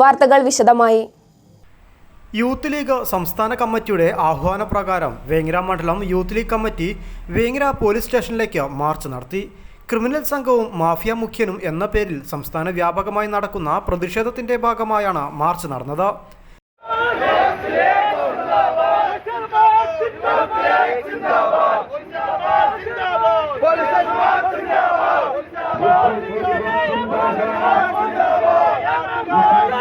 വാർത്തകൾ വിശദമായി. Youth league സംസ്ഥാന കമ്മിറ്റിയുടെ ആഹ്വാനപ്രകാരം വേങ്ങര മണ്ഡലം youth league committee Vengara police സ്റ്റേഷനിലേക്ക് മാർച്ച് നടത്തി. ക്രിമിനൽ സംഘവും മാഫിയ മുഖ്യനും എന്ന പേരിൽ സംസ്ഥാന വ്യാപകമായി നടക്കുന്ന പ്രതിഷേധത്തിന്റെ ഭാഗമായാണ് മാർച്ച് നടന്നത്.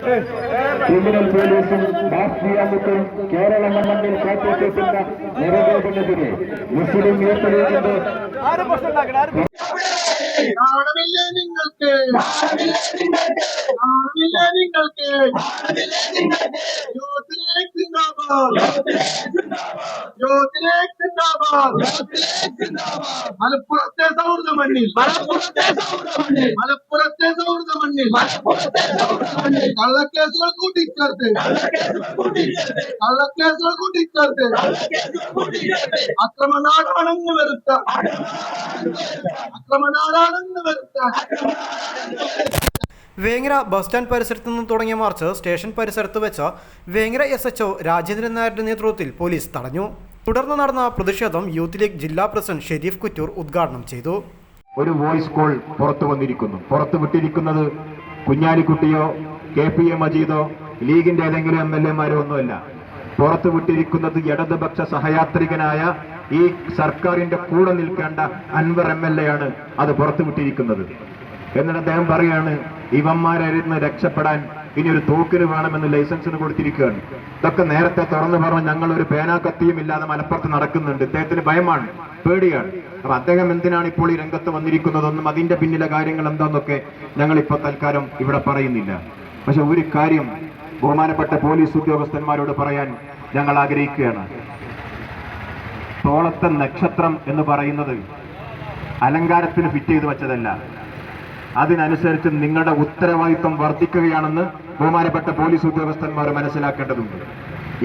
Criminal പോലീസും രാഷ്ട്രീയമുക്കും കേരള മണ്ണിൽ കാത്തുവെക്കുന്ന നിറവേറ്റുന്നതിന് മുസ്ലിം യൂത്ത് ലീഗിന്റെ നാണമില്ലേ നിങ്ങൾക്ക്. കാണമില്ലേ നിങ്ങൾക്ക്. യൂത്തിലേക്ക് സിന്ദാബാദ് യൂത്തിലേക്ക് സിന്ദാബാദ് മലപ്പുറത്തെ സൗഹൃദ മണ്ണിൽ മലപ്പുറത്തെ സൗഹൃദ മണ്ണിൽ കള്ളക്കേസുകൾ കൂട്ടിച്ചേർത്ത് കള്ളക്കേസുകൾ കൂട്ടിച്ചേർത്ത് അക്രമനാടാണെന്ന് വരുത്ത അക്രമനാടാണെന്ന് വരുത്ത വേങ്ങര ബസ് സ്റ്റാൻഡ് പരിസരത്ത് നിന്ന് തുടങ്ങിയ മാർച്ച് സ്റ്റേഷൻ പരിസരത്ത് വെച്ച വേങ്ങര എസ് എച്ച് രാജേന്ദ്രൻ നായരുടെ നേതൃത്വത്തിൽ പോലീസ് തടഞ്ഞു. തുടർന്ന് നടന്ന പ്രതിഷേധം യൂത്ത് ലീഗ് ജില്ലാ പ്രസിഡന്റ് ഷെരീഫ് കുറ്റൂർ ഉദ്ഘാടനം ചെയ്തു. ഒരു വോയിസ് കോൾ പുറത്തു വന്നിരിക്കുന്നു. പുറത്തു വിട്ടിരിക്കുന്നത് കുഞ്ഞാലിക്കുട്ടിയോ കെ പി എ മജീദോ ലീഗിന്റെ ഏതെങ്കിലും എം എൽ എമാരോ ഒന്നുമല്ല. പുറത്തു വിട്ടിരിക്കുന്നത് ഇടതുപക്ഷ സഹയാത്രികനായ ഈ സർക്കാരിന്റെ കൂടെ നിൽക്കേണ്ട അൻവർ എം എൽ എ ആണ് അത് പുറത്തു വിട്ടിരിക്കുന്നത്. എന്നിട്ട് അദ്ദേഹം പറയാണ് ഇവന്മാരായിരുന്നു രക്ഷപ്പെടാൻ. ഇനി ഒരു തോക്കിന് വേണമെന്ന് ലൈസൻസിന് കൊടുത്തിരിക്കുകയാണ്. ഇതൊക്കെ നേരത്തെ തുറന്നു പറഞ്ഞു ഞങ്ങൾ ഒരു പേനാ കത്തിയും ഇല്ലാതെ മലപ്പുറത്ത് നടക്കുന്നുണ്ട്. ഇദ്ദേഹത്തിന് ഭയമാണ് പേടിയാണ്. അപ്പൊ അദ്ദേഹം എന്തിനാണ് ഇപ്പോൾ ഈ രംഗത്ത് വന്നിരിക്കുന്നതൊന്നും അതിന്റെ പിന്നിലെ കാര്യങ്ങൾ എന്താണെന്നൊക്കെ ഞങ്ങൾ ഇപ്പോൾ തൽക്കാലം ഇവിടെ പറയുന്നില്ല. പക്ഷെ ഒരു കാര്യം ബഹുമാനപ്പെട്ട പോലീസ് ഉദ്യോഗസ്ഥന്മാരോട് പറയാൻ ഞങ്ങൾ ആഗ്രഹിക്കുകയാണ്. തോളത്തെ നക്ഷത്രം എന്ന് പറയുന്നത് അലങ്കാരത്തിന് ഫിറ്റ് ചെയ്ത് വെച്ചതല്ല. അതിനനുസരിച്ച് നിങ്ങളുടെ ഉത്തരവാദിത്വം വർദ്ധിക്കുകയാണെന്ന് ബഹുമാനപ്പെട്ട പോലീസ് ഉദ്യോഗസ്ഥന്മാർ മനസ്സിലാക്കേണ്ടതുണ്ട്.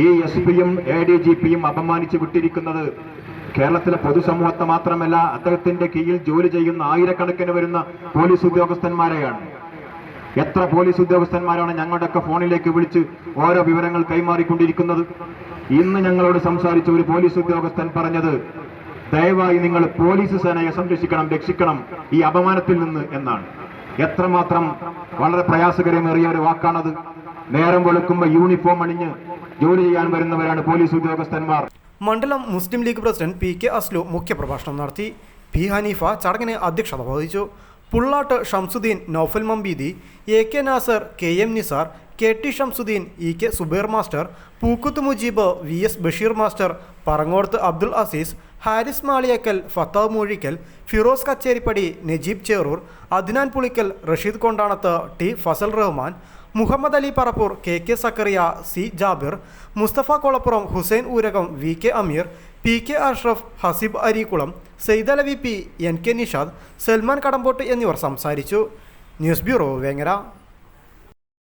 ഈ എസ് പിയും എ ഡി ജി പിയും അപമാനിച്ച് വിട്ടിരിക്കുന്നത് കേരളത്തിലെ പൊതുസമൂഹത്തെ മാത്രമല്ല അദ്ദേഹത്തിന്റെ കീഴിൽ ജോലി ചെയ്യുന്ന ആയിരക്കണക്കിന് വരുന്ന പോലീസ് ഉദ്യോഗസ്ഥന്മാരെയാണ്. എത്ര പോലീസ് ഉദ്യോഗസ്ഥന്മാരാണ് ഞങ്ങളുടെയൊക്കെ ഫോണിലേക്ക് വിളിച്ച് ഓരോ വിവരങ്ങൾ കൈമാറിക്കൊണ്ടിരിക്കുന്നത്? ഇന്ന് ഞങ്ങളോട് സംസാരിച്ച ഒരു പോലീസ് ഉദ്യോഗസ്ഥൻ പറഞ്ഞത് ദയവായി നിങ്ങൾ പോലീസ് സേനയെ സംരക്ഷിക്കണം രക്ഷിക്കണം ഈ അപമാനത്തിൽ നിന്ന് എന്നാണ്. എത്രമാത്രം വളരെ പ്രയാസകരമേറിയ ഒരു വാക്കാണത്. നേരം വെളുക്കുമ്പോൾ യൂണിഫോം അണിഞ്ഞ് ജോലി ചെയ്യാൻ വരുന്നവരാണ് പോലീസ് ഉദ്യോഗസ്ഥന്മാർ. മണ്ഡലം Muslim league president P K Aslu മുഖ്യപ്രഭാഷണം നടത്തി. പി ഹനീഫ ചടങ്ങിന് അധ്യക്ഷത വഹിച്ചു. Pullat Shamsudheen Noufal Mambeedi A K Nasar K M Nisar K T Shamsudheen E K Subair master Pookuth Mujeeb V S Basheer master Parangorth Abdul Azeez Haris Maliyakkal Fathav Moozhikkal Firos Kacheripadi Najeeb Cherur Adnan Pulikkal Rasheed Kondanath T Fasal Rahman Muhammed Ali Parappur K K Sakkariya C Jabir Mustafa Kolappuram Hussain Oorakam V K Ameer P K Ashraf Haseeb Areekulam Saidalavi P N K Nishad Salman Kadampot എന്നിവർ സംസാരിച്ചു. News bureau Vengara.